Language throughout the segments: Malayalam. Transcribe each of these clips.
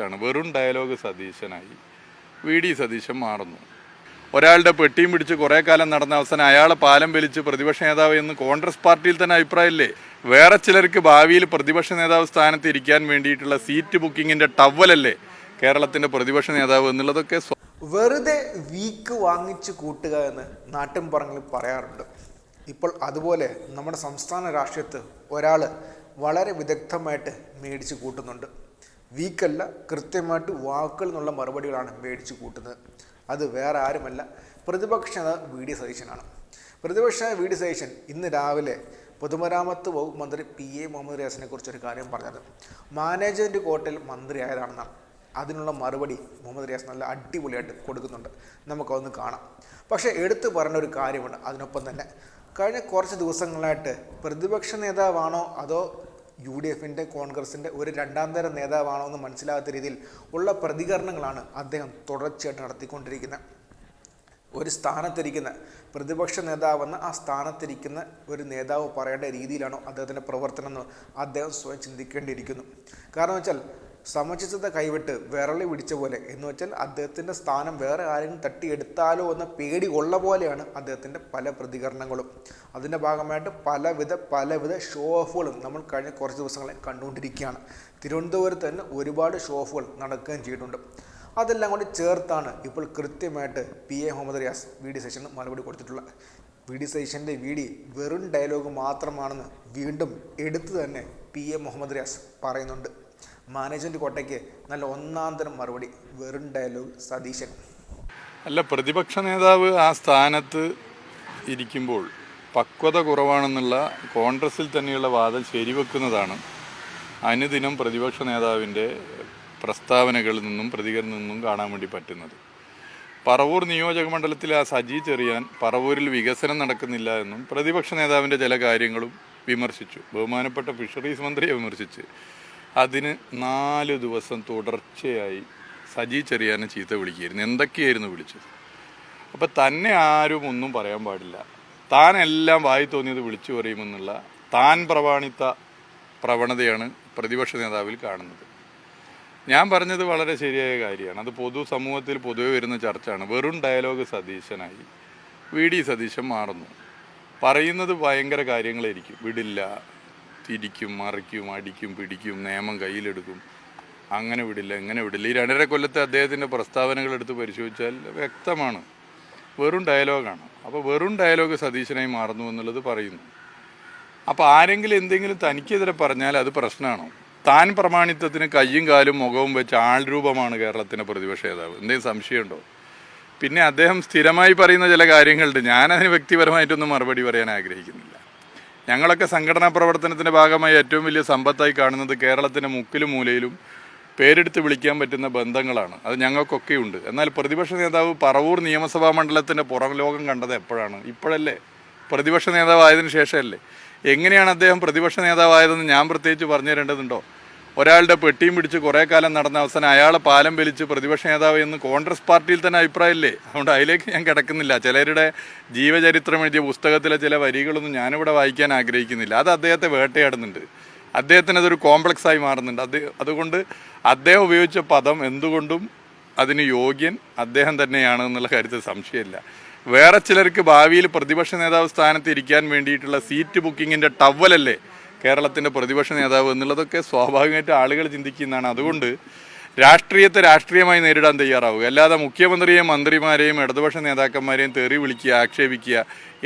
ആണ് വെറും ഡയലോഗ് സതീശനായി. വി. ഡി. സതീശൻ മാറുന്നു. ഒരാളുടെ പെട്ടിയും പിടിച്ച് കുറേ കാലം നടന്ന അവസാനം അയാളെ പാലം വലിച്ച് പ്രതിപക്ഷ നേതാവ് എന്ന് കോൺഗ്രസ് പാർട്ടിയിൽ തന്നെ അഭിപ്രായമില്ലേ? വേറെ ചിലർക്ക് ഭാവിയിൽ പ്രതിപക്ഷ നേതാവ് സ്ഥാനത്ത് ഇരിക്കാൻ വേണ്ടിയിട്ടുള്ള സീറ്റ് ബുക്കിങ്ങിന്റെ ടവലല്ലേ കേരളത്തിന്റെ പ്രതിപക്ഷ നേതാവ് എന്നുള്ളതൊക്കെ വെറുതെ വീക്ക് വാങ്ങിച്ചു കൂട്ടുക എന്ന് നാട്ടിൻ പുറങ്ങളിൽ പറയാറുണ്ട്. ഇപ്പോൾ അതുപോലെ നമ്മുടെ സംസ്ഥാന രാഷ്ട്രീയത്ത് ഒരാൾ വളരെ വിദഗ്ധമായിട്ട് മേടിച്ചു കൂട്ടുന്നുണ്ട്. വീക്കല്ല കൃത്യമായിട്ട് വാക്കുകൾ എന്നുള്ള മറുപടികളാണ് മേടിച്ച് കൂട്ടുന്നത്. അത് വേറെ ആരുമല്ല. പ്രതിപക്ഷ വി ഡി സതീശനാണ്. പ്രതിപക്ഷ വി ഡി സതീശൻ ഇന്ന് രാവിലെ പൊതുമരാമത്ത് വകുപ്പ് മന്ത്രി പി എ മുഹമ്മദ് റിയാസിനെ കുറിച്ചൊരു കാര്യം പറഞ്ഞത്. മാനേജ്മെന്റ് കോട്ടയിൽ മന്ത്രിയായതാണെന്നാണ് അതിനുള്ള മറുപടി മുഹമ്മദ് റിയാസ് നല്ല അടിപൊളിയായിട്ട് കൊടുക്കുന്നുണ്ട്. നമുക്കതൊന്ന് കാണാം. പക്ഷേ എടുത്തു പറഞ്ഞ ഒരു കാര്യമുണ്ട്. അതിനൊപ്പം തന്നെ കഴിഞ്ഞ കുറച്ച് ദിവസങ്ങളായിട്ട് പ്രതിപക്ഷ നേതാവാണോ അതോ യു ഡി എഫിന്റെ കോൺഗ്രസിന്റെ ഒരു രണ്ടാം തരം നേതാവാണോ എന്ന് മനസ്സിലാകാത്ത രീതിയിൽ ഉള്ള പ്രതികരണങ്ങളാണ് അദ്ദേഹം തുടർച്ചയായിട്ട് നടത്തിക്കൊണ്ടിരിക്കുന്നത്. ഒരു സ്ഥാനത്തിരിക്കുന്ന പ്രതിപക്ഷ നേതാവെന്ന് ആ സ്ഥാനത്തിരിക്കുന്ന ഒരു നേതാവ് പറയേണ്ട രീതിയിലാണോ അദ്ദേഹത്തിന്റെ പ്രവർത്തനം എന്ന് അദ്ദേഹം സ്വയം ചിന്തിക്കേണ്ടിയിരിക്കുന്നു. കാരണം വെച്ചാൽ സമചിത്തത കൈവിട്ട് വിരളി പിടിച്ച പോലെ. എന്ന് വെച്ചാൽ അദ്ദേഹത്തിന്റെ സ്ഥാനം വേറെ ആരെങ്കിലും തട്ടിയെടുത്താലോ എന്ന പേടി ഉള്ള പോലെയാണ് അദ്ദേഹത്തിന്റെ പല പ്രതികരണങ്ങളും. അതിന്റെ ഭാഗമായിട്ട് പലവിധ പലവിധ ഷോ ഓഫുകളും നമ്മൾ കഴിഞ്ഞ കുറച്ച് ദിവസങ്ങളെ കണ്ടുകൊണ്ടിരിക്കുകയാണ്. തിരുവനന്തപുരത്ത് തന്നെ ഒരുപാട് ഷോ ഓഫുകൾ നടക്കുകയും ചെയ്തിട്ടുണ്ട്. അതെല്ലാം കൂടി ചേർത്താണ് ഇപ്പോൾ കൃത്യമായിട്ട് P A Muhammad Riyas V D സെഷന് മറുപടി കൊടുത്തിട്ടുള്ളത് വി ഡി സെഷന്റെ വി ഡി വെറും ഡയലോഗ് മാത്രമാണെന്ന് വീണ്ടും എടുത്തു തന്നെ പി എ മുഹമ്മദ് റിയാസ് പറയുന്നുണ്ട്. മാനേജ്മെന്റ് കോട്ടയ്ക്ക് നല്ല ഒന്നാം തരം മറുപടി. വെറും ഡയലോഗ് സതീശൻ. അല്ല പ്രതിപക്ഷ നേതാവ് ആ സ്ഥാനത്ത് ഇരിക്കുമ്പോൾ പക്വത കുറവാണെന്നുള്ള കോൺഗ്രസിൽ തന്നെയുള്ള വാദം ശരിവെക്കുന്നതാണ് അനുദിനം പ്രതിപക്ഷ നേതാവിന്റെ പ്രസ്താവനകളിൽ നിന്നും പ്രതികരണത്തിൽ നിന്നും കാണാൻ വേണ്ടി പറ്റുന്നത്. പറവൂർ നിയോജക മണ്ഡലത്തിൽ ആ സജി ചെറിയാൻ പറവൂരിൽ വികസനം നടക്കുന്നില്ല എന്നും പ്രതിപക്ഷ നേതാവിന്റെ ചില കാര്യങ്ങളും വിമർശിച്ചു. ബഹുമാനപ്പെട്ട ഫിഷറീസ് മന്ത്രിയെ വിമർശിച്ച്. അതിന് നാല് ദിവസം തുടർച്ചയായി സജി ചെറിയാനെ ചീത്ത വിളിക്കുകയായിരുന്നു. എന്തൊക്കെയായിരുന്നു വിളിച്ചത്? അപ്പം തന്നെ ആരും ഒന്നും പറയാൻ പാടില്ല. താൻ എല്ലാം വായി തോന്നിയത് വിളിച്ചു പറയുമെന്നുള്ള താൻ പ്രമാണിത്ത പ്രവണതയാണ് പ്രതിപക്ഷ നേതാവിൽ കാണുന്നത്. ഞാൻ പറഞ്ഞത് വളരെ ശരിയായ കാര്യമാണ്. അത് പൊതു സമൂഹത്തിൽ പൊതുവെ വരുന്ന ചർച്ചയാണ്. വെറും ഡയലോഗ് സതീശനായി വി ഡി സതീശൻ മാറുന്നു. പറയുന്നത് ഭയങ്കര കാര്യങ്ങളായിരിക്കും. വിടില്ല തിരിക്കും മറിക്കും അടിക്കും പിടിക്കും നിയമം കയ്യിലെടുക്കും. അങ്ങനെ വിടില്ല ഇങ്ങനെ വിടില്ല. ഈ രണ്ടര കൊല്ലത്തെ അദ്ദേഹത്തിന്റെ പ്രസ്താവനകൾ എടുത്ത് പരിശോധിച്ചാൽ വ്യക്തമാണ്. വെറും ഡയലോഗാണ്. അപ്പോൾ വെറും ഡയലോഗ് സതീശനായി മാറുന്നു എന്നുള്ളത് പറയുന്നു. അപ്പോൾ ആരെങ്കിലും എന്തെങ്കിലും തനിക്കെതിരെ പറഞ്ഞാൽ അത് പ്രശ്നമാണോ? താൻ പ്രമാണിത്വത്തിന് കയ്യും കാലും മുഖവും വെച്ച് ആൾ രൂപമാണ് കേരളത്തിന്റെ പ്രതിപക്ഷ നേതാവ്. എന്തെങ്കിലും സംശയമുണ്ടോ? പിന്നെ അദ്ദേഹം സ്ഥിരമായി പറയുന്ന ചില കാര്യങ്ങളുണ്ട്. ഞാനതിന് വ്യക്തിപരമായിട്ടൊന്നും മറുപടി പറയാൻ ആഗ്രഹിക്കുന്നില്ല. ഞങ്ങളൊക്കെ സംഘടനാ പ്രവർത്തനത്തിന്റെ ഭാഗമായി ഏറ്റവും വലിയ സമ്പത്തായി കാണുന്നത് കേരളത്തിന്റെ മുക്കിലും മൂലയിലും പേരെടുത്ത് വിളിക്കാൻ പറ്റുന്ന ബന്ധങ്ങളാണ്. അത് ഞങ്ങൾക്കൊക്കെ ഉണ്ട്. എന്നാൽ പ്രതിപക്ഷ നേതാവ് പറവൂർ നിയമസഭാ മണ്ഡലത്തിന്റെ പുറം ലോകം കണ്ടത് എപ്പോഴാണ്? ഇപ്പോഴല്ലേ? പ്രതിപക്ഷ നേതാവായതിനു ശേഷമല്ലേ? എങ്ങനെയാണ് അദ്ദേഹം പ്രതിപക്ഷ നേതാവായതെന്ന് ഞാൻ പ്രത്യേകിച്ച് പറഞ്ഞു തരേണ്ടതുണ്ടോ ഒരാളുടെ പെട്ടിയും പിടിച്ച് കുറേ കാലം നടന്ന അവസാനം അയാളെ പാലം വലിച്ച് പ്രതിപക്ഷ നേതാവ് എന്ന് കോൺഗ്രസ് പാർട്ടിയിൽ തന്നെ അഭിപ്രായമില്ലേ? അതുകൊണ്ട് അതിലേക്ക് ഞാൻ കിടക്കുന്നില്ല. ചിലരുടെ ജീവചരിത്രം എഴുതിയ പുസ്തകത്തിലെ ചില വരികളൊന്നും ഞാനിവിടെ വായിക്കാൻ ആഗ്രഹിക്കുന്നില്ല. അത് അദ്ദേഹത്തെ വേട്ടയാടുന്നുണ്ട്. അദ്ദേഹത്തിന് അതൊരു കോംപ്ലക്സ് ആയി മാറുന്നുണ്ട്. അത് അതുകൊണ്ട് അദ്ദേഹം ഉപയോഗിച്ച പദം എന്തുകൊണ്ടും അതിന് യോഗ്യൻ അദ്ദേഹം തന്നെയാണ് എന്നുള്ള കാര്യത്തിൽ സംശയമില്ല. വേറെ ചിലർക്ക് ഭാവിയിൽ പ്രതിപക്ഷ നേതാവ് സ്ഥാനത്ത് ഇരിക്കാൻ വേണ്ടിയിട്ടുള്ള സീറ്റ് ബുക്കിങ്ങിന്റെ ടവലല്ലേ കേരളത്തിന്റെ പ്രതിപക്ഷ നേതാവ് എന്നുള്ളതൊക്കെ സ്വാഭാവികമായിട്ട് ആളുകൾ ചിന്തിക്കുന്നതാണ്. അതുകൊണ്ട് രാഷ്ട്രീയത്തെ രാഷ്ട്രീയമായി നേരിടാൻ തയ്യാറാവുക. അല്ലാതെ മുഖ്യമന്ത്രിയെയും മന്ത്രിമാരെയും ഇടതുപക്ഷ നേതാക്കന്മാരെയും തെറി വിളിക്കുക ആക്ഷേപിക്കുക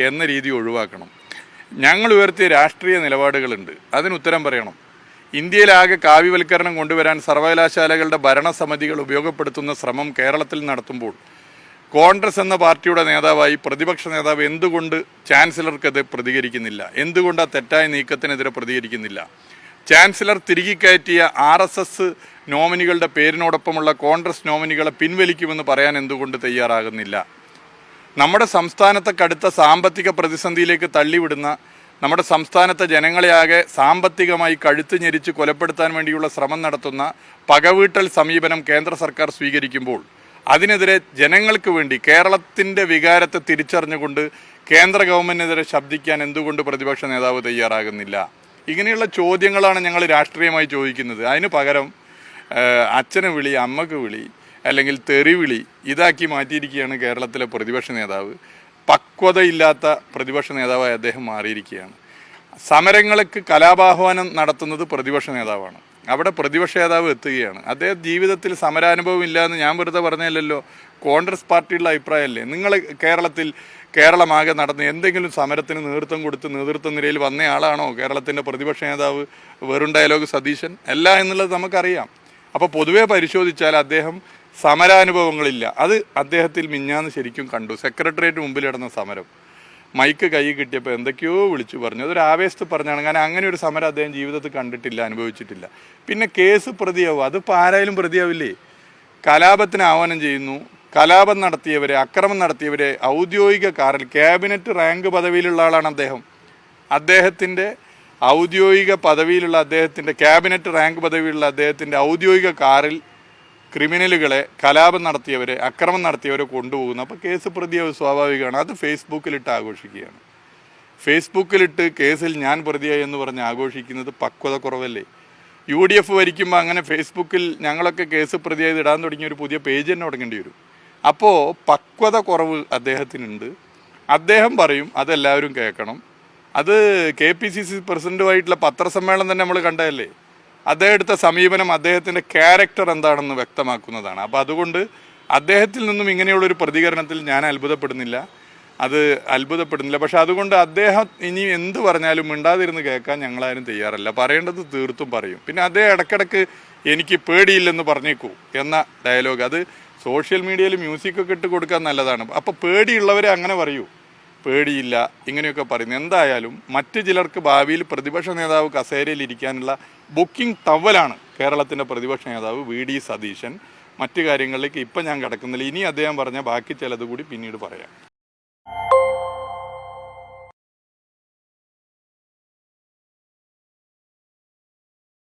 എന്ന രീതി ഒഴിവാക്കണം. ഞങ്ങൾ ഉയർത്തിയ രാഷ്ട്രീയ നിലപാടുകളുണ്ട്. അതിന് ഉത്തരം പറയണം. ഇന്ത്യയിലാകെ കാവ്യവൽക്കരണം കൊണ്ടുവരാൻ സർവകലാശാലകളുടെ ഭരണസമിതികൾ ഉപയോഗപ്പെടുത്തുന്ന ശ്രമം കേരളത്തിൽ നടത്തുമ്പോൾ കോൺഗ്രസ് എന്ന പാർട്ടിയുടെ നേതാവായി പ്രതിപക്ഷ നേതാവ് എന്തുകൊണ്ട് ചാൻസലർക്കത് പ്രതികരിക്കുന്നില്ല? എന്തുകൊണ്ട് ആ തെറ്റായ നീക്കത്തിനെതിരെ പ്രതികരിക്കുന്നില്ല? ചാൻസലർ തിരികെ കയറ്റിയ ആർ എസ് എസ് നോമിനികളുടെ പേരിനോടൊപ്പമുള്ള കോൺഗ്രസ് നോമിനികളെ പിൻവലിക്കുമെന്ന് പറയാൻ എന്തുകൊണ്ട് തയ്യാറാകുന്നില്ല? നമ്മുടെ സംസ്ഥാനത്തെ കടുത്ത സാമ്പത്തിക പ്രതിസന്ധിയിലേക്ക് തള്ളിവിടുന്ന നമ്മുടെ സംസ്ഥാനത്തെ ജനങ്ങളെയാകെ സാമ്പത്തികമായി കഴുത്ത് ഞെരിച്ച് കൊലപ്പെടുത്താൻ വേണ്ടിയുള്ള ശ്രമം നടത്തുന്ന പകവീട്ടൽ സമീപനം കേന്ദ്ര സർക്കാർ സ്വീകരിക്കുമ്പോൾ അതിനെതിരെ ജനങ്ങൾക്ക് വേണ്ടി കേരളത്തിന്റെ വികാരത്തെ തിരിച്ചറിഞ്ഞുകൊണ്ട് കേന്ദ്ര ഗവൺമെന്റിനെതിരെ ശബ്ദിക്കാൻ എന്തുകൊണ്ട് പ്രതിപക്ഷ നേതാവ് തയ്യാറാകുന്നില്ല? ഇങ്ങനെയുള്ള ചോദ്യങ്ങളാണ് ഞങ്ങൾ രാഷ്ട്രീയമായി ചോദിക്കുന്നത്. അതിന് പകരം അച്ഛനെ വിളി അമ്മയ്ക്ക് വിളി അല്ലെങ്കിൽ തെറി വിളി ഇതാക്കി മാറ്റിയിരിക്കുകയാണ് കേരളത്തിലെ പ്രതിപക്ഷ നേതാവ്. പക്വതയില്ലാത്ത പ്രതിപക്ഷ നേതാവായി അദ്ദേഹം മാറിയിരിക്കുകയാണ്. സമരങ്ങൾക്ക് കലാപാഹ്വാനം നടത്തുന്നത് പ്രതിപക്ഷ നേതാവാണ്. അവിടെ പ്രതിപക്ഷ നേതാവ് എത്തുകയാണ്. അദ്ദേഹം ജീവിതത്തിൽ സമരാനുഭവം ഇല്ല എന്ന് ഞാൻ വെറുതെ പറഞ്ഞല്ലോ കോൺഗ്രസ് പാർട്ടിയുടെ അഭിപ്രായമല്ലേ? നിങ്ങൾ കേരളത്തിൽ കേരളമാകെ നടന്ന എന്തെങ്കിലും സമരത്തിന് നേതൃത്വം കൊടുത്ത് നേതൃത്വ നിരയിൽ ആളാണോ കേരളത്തിന്റെ പ്രതിപക്ഷ നേതാവ്? വെറും ഡയലോഗ് സതീശൻ. അല്ല എന്നുള്ളത് നമുക്കറിയാം. അപ്പോൾ പൊതുവേ പരിശോധിച്ചാൽ അദ്ദേഹം സമരാനുഭവങ്ങളില്ല. അത് അദ്ദേഹത്തിൽ മിഞ്ഞാന്ന് ശരിക്കും കണ്ടു. സെക്രട്ടേറിയറ്റ് മുമ്പിൽ നടന്ന സമരം. മൈക്ക് കൈ കിട്ടിയപ്പോൾ എന്തൊക്കെയോ വിളിച്ചു പറഞ്ഞു. അതൊരു ആവേശത്ത് പറഞ്ഞാണ്. കാരണം അങ്ങനെ ഒരു സമരം അദ്ദേഹം ജീവിതത്തിൽ കണ്ടിട്ടില്ല അനുഭവിച്ചിട്ടില്ല. പിന്നെ കേസ് പ്രതിയാവും. അതിപ്പോൾ ആരായാലും പ്രതിയാവില്ലേ? കലാപത്തിന് ആഹ്വാനം ചെയ്യുന്നു. കലാപം നടത്തിയവരെ അക്രമം നടത്തിയവരെ ഔദ്യോഗിക കാറിൽ ക്യാബിനറ്റ് റാങ്ക് പദവിയിലുള്ള ആളാണ് അദ്ദേഹം. അദ്ദേഹത്തിന്റെ ഔദ്യോഗിക പദവിയിലുള്ള അദ്ദേഹത്തിന്റെ ക്യാബിനറ്റ് റാങ്ക് പദവിയിലുള്ള അദ്ദേഹത്തിന്റെ ഔദ്യോഗിക കാറിൽ ക്രിമിനലുകളെ കലാപം നടത്തിയവരെ അക്രമം നടത്തിയവരെ കൊണ്ടുപോകുന്നു. അപ്പോൾ കേസ് പ്രതിയാവ് സ്വാഭാവികമാണ്. അത് ഫേസ്ബുക്കിലിട്ട് ആഘോഷിക്കുകയാണ്. ഫേസ്ബുക്കിലിട്ട് കേസിൽ ഞാൻ പ്രതിയായി എന്ന് പറഞ്ഞ് ആഘോഷിക്കുന്നത് പക്വത കുറവല്ലേ? യു ഡി എഫ് ഭരിക്കുമ്പോൾ അങ്ങനെ ഫേസ്ബുക്കിൽ ഞങ്ങളൊക്കെ കേസ് പ്രതിയായി ഇടാൻ തുടങ്ങിയ ഒരു പുതിയ പേജ് തന്നെ തുടങ്ങേണ്ടി വരും. അപ്പോൾ പക്വത കുറവ് അദ്ദേഹത്തിനുണ്ട്. അദ്ദേഹം പറയും അതെല്ലാവരും കേൾക്കണം. അത് കെ പി സി സി പ്രസിഡന്റുമായിട്ടുള്ള പത്രസമ്മേളനം തന്നെ നമ്മൾ കണ്ടതല്ലേ? അദ്ദേഹം എടുത്ത സമീപനം അദ്ദേഹത്തിന്റെ ക്യാരക്ടർ എന്താണെന്ന് വ്യക്തമാക്കുന്നതാണ്. അപ്പോൾ അതുകൊണ്ട് അദ്ദേഹത്തിൽ നിന്നും ഇങ്ങനെയുള്ളൊരു പ്രതികരണത്തിൽ ഞാൻ അത്ഭുതപ്പെടുന്നില്ല. അത് അത്ഭുതപ്പെടുന്നില്ല. പക്ഷെ അതുകൊണ്ട് അദ്ദേഹം ഇനി എന്ത് പറഞ്ഞാലും മിണ്ടാതിരുന്ന് കേൾക്കാൻ ഞങ്ങളാരും തയ്യാറല്ല. പറയേണ്ടത് തീർത്തും പറയും. പിന്നെ അദ്ദേഹം ഇടക്കിടക്ക് എനിക്ക് പേടിയില്ലെന്ന് പറഞ്ഞേക്കൂ എന്ന ഡയലോഗ് അത് സോഷ്യൽ മീഡിയയിൽ മ്യൂസിക്കൊക്കെ ഇട്ട് കൊടുക്കാൻ നല്ലതാണ്. അപ്പോൾ പേടിയുള്ളവരെ അങ്ങനെ പറയൂ. പേടിയില്ല ഇങ്ങനെയൊക്കെ പറയുന്നു. എന്തായാലും മറ്റു ചിലർക്ക് ഭാവിയിൽ പ്രതിപക്ഷ നേതാവ് കസേരയിൽ ഇരിക്കാനുള്ള ബുക്കിംഗ് തവലാണ് കേരളത്തിന്റെ പ്രതിപക്ഷ നേതാവ് വി ഡി സതീശൻ. മറ്റു കാര്യങ്ങളിലേക്ക് ഇപ്പം ഞാൻ കിടക്കുന്നില്ല. ഇനി അദ്ദേഹം പറഞ്ഞ ബാക്കി ചിലത് കൂടി പിന്നീട് പറയാം.